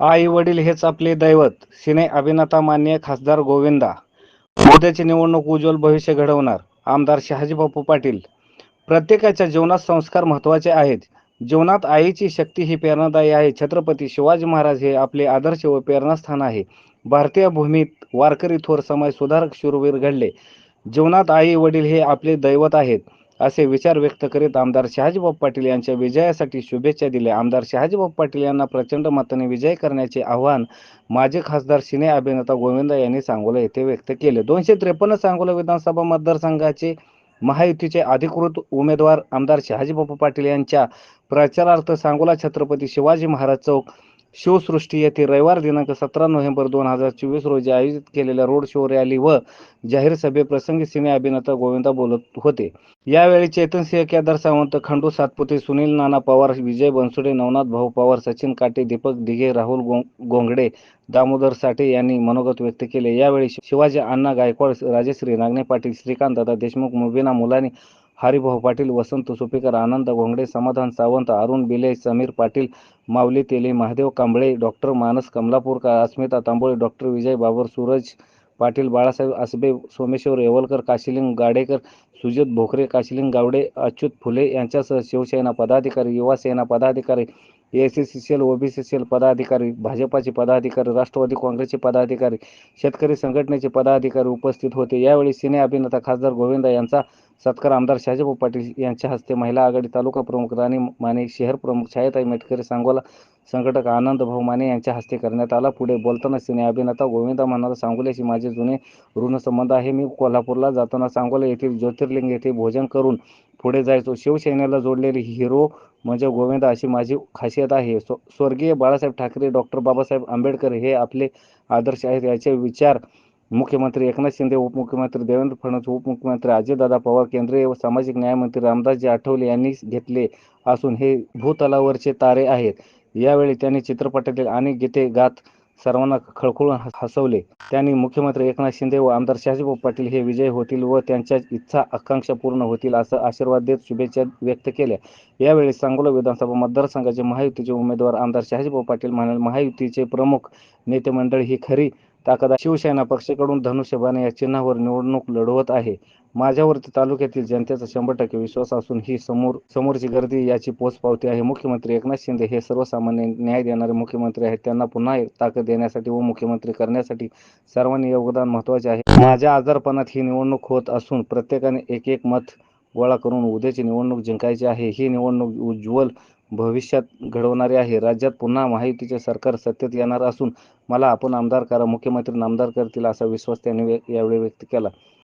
आई वडील हेच आपले दैवत. सिने अभिनेता मान्य खासदार गोविंदा. उद्याची निवडणूक उज्ज्वल भविष्य घडवणार. आमदार शहाजी बापू पाटील. प्रत्येकाच्या जीवनात संस्कार महत्त्वाचे आहेत. जीवनात आईची शक्ती ही प्रेरणादायी आहे. छत्रपती शिवाजी महाराज हे आपले आदर्श व प्रेरणास्थान आहे. भारतीय भूमीत वारकरी थोर समाज सुधारक शूरवीर घडले. जीवनात आई वडील हे आपले दैवत आहेत. असे विचार व्यक्त करीत आमदार शहाजीबाब पाटील यांच्या विजयासाठी शुभेच्छा दिल्या. आमदार शहाजीभाऊ पाटील यांना प्रचंड मताने विजय करण्याचे आव्हान माजी खासदार सिने अभिनेता गोविंदा यांनी सांगोला येथे व्यक्त केले. दोनशे त्रेपन्न सांगोला विधानसभा मतदारसंघाचे महायुतीचे अधिकृत उमेदवार आमदार शहाजीबापू पाटील यांच्या प्रचारार्थ सांगोला छत्रपती शिवाजी महाराज चौक शिवसृष्टी येथे रविवार दिनांक सतरा नोव्हेंबर दोन हजार चोवीस रोजी आयोजित केलेल्या रोड शो रॅली व जाहीर सभेप्रसंगी सिने अभिनेता गोविंदा बोलत होते. यावेळी चेतनसिंह केदार सावंत खंडू सातपुते सुनील नाना पवार विजय बनसुडे नवनाथ भाऊ पवार सचिन काटे दीपक दिघे राहुल गों- गोंगडे दामोदर साठे यांनी मनोगत व्यक्त केले. यावेळी शिवाजी अण्णा गायकवाड राजश्री नागने पाटील श्रीकांत दादा देशमुख मुबीना मुलानी हरिभाऊ पाटील वसंत सुपेकर आनंद घोंगडे समाधान सावंत अरुण बिले समीर पाटील माऊली तेले महादेव कांबळे डॉक्टर मानस कमलापूरकर अस्मिता तांबोळे डॉक्टर विजय बाबर सूरज पाटील बाळासाहेब आसबे सोमेश्वर येवलकर काशिलिंग गाडेकर सुजित भोकरे काशिलिंग गावडे अच्युत फुले यांच्यासह शिवसेना पदाधिकारी S S C C L OBC C L पदाधिकारी भाजपाचे पदाधिकारी राष्ट्रवादी काँग्रेसचे पदाधिकारी शेतकरी संघटनेचे पदाधिकारी उपस्थित होते. यावेळी सिने अभिनेता खासदार गोविंदा यांचा सत्कार आमदार शहाजीभाऊ पाटील यांच्या हस्ते महिला आघाडी तालुका प्रमुख राणी माने शहर प्रमुख छायाताई मेटकरी सांगोला संघटक आनंद भाऊ माने यांच्या हस्ते करण्यात आला. पुढे बोलताना सिने अभिनेता गोविंदा म्हणाला सांगोल्याशी माझे जुने ऋणसंबंध आहे. मी कोल्हापूरला जाताना सांगोला येथील ज्योतिर्लिंग येथे भोजन करून पुढे जायचो. शिवसेनेला जोडलेले हिरो म्हणजे गोविंदा अशी माझी खासियत आहे. स्व स्वर्गीय बाळासाहेब ठाकरे डॉक्टर बाबासाहेब आंबेडकर हे आपले आदर्श आहेत. याचे विचार मुख्यमंत्री एकनाथ शिंदे उपमुख्यमंत्री देवेंद्र फडणवीस उपमुख्यमंत्री अजितदादा पवार केंद्रीय व सामाजिक न्यायमंत्री रामदासजी आठवले यांनी घेतले असून हे भूतलावरचे तारे आहेत. यावेळी त्यांनी चित्रपटातील अनेक गीते गात सर्वांना खळखळून हसवले. त्यांनी मुख्यमंत्री एकनाथ शिंदे व आमदार शहाजीभाऊ पाटील हे विजय होतील व त्यांच्या इच्छा आकांक्षा पूर्ण होतील असं आशीर्वाद देत शुभेच्छा व्यक्त केल्या. यावेळी सांगोला विधानसभा मतदारसंघाचे महायुतीचे उमेदवार आमदार शहाजीभाऊ पाटील म्हणाले महायुतीचे प्रमुख नेते मंडळ ही खरी ताकद शिवसेना पक्षाकडून धनुष्यबाण या चिन्हावर निवडणूक लढवत आहे. माझ्यावरती तालुक्यातील जनतेचा शंभर टक्के विश्वास असून ही समोर समोरची गर्दी याची पोचपावती आहे. मुख्यमंत्री एकनाथ शिंदे हे सर्वसामान्य न्याय देणारे मुख्यमंत्री आहेत. त्यांना पुन्हा ताकद देण्यासाठी व मुख्यमंत्री करण्यासाठी सर्वांनी योगदान महत्त्वाचे आहे. माझ्या आजारपणात ही निवडणूक होत असून प्रत्येकाने एक एक मत गोळा करून उद्याची निवडणूक जिंकायची आहे. ही निवडणूक उज्ज्वल भविष्यात घडवणारी आहे. राज्यात पुन्हा महायुतीचे सरकार सत्तेत येणार असून मला आपण आमदार करा मुख्यमंत्री नामदार करतील असा विश्वास त्यांनी व्य- यावेळी व्यक्त केला.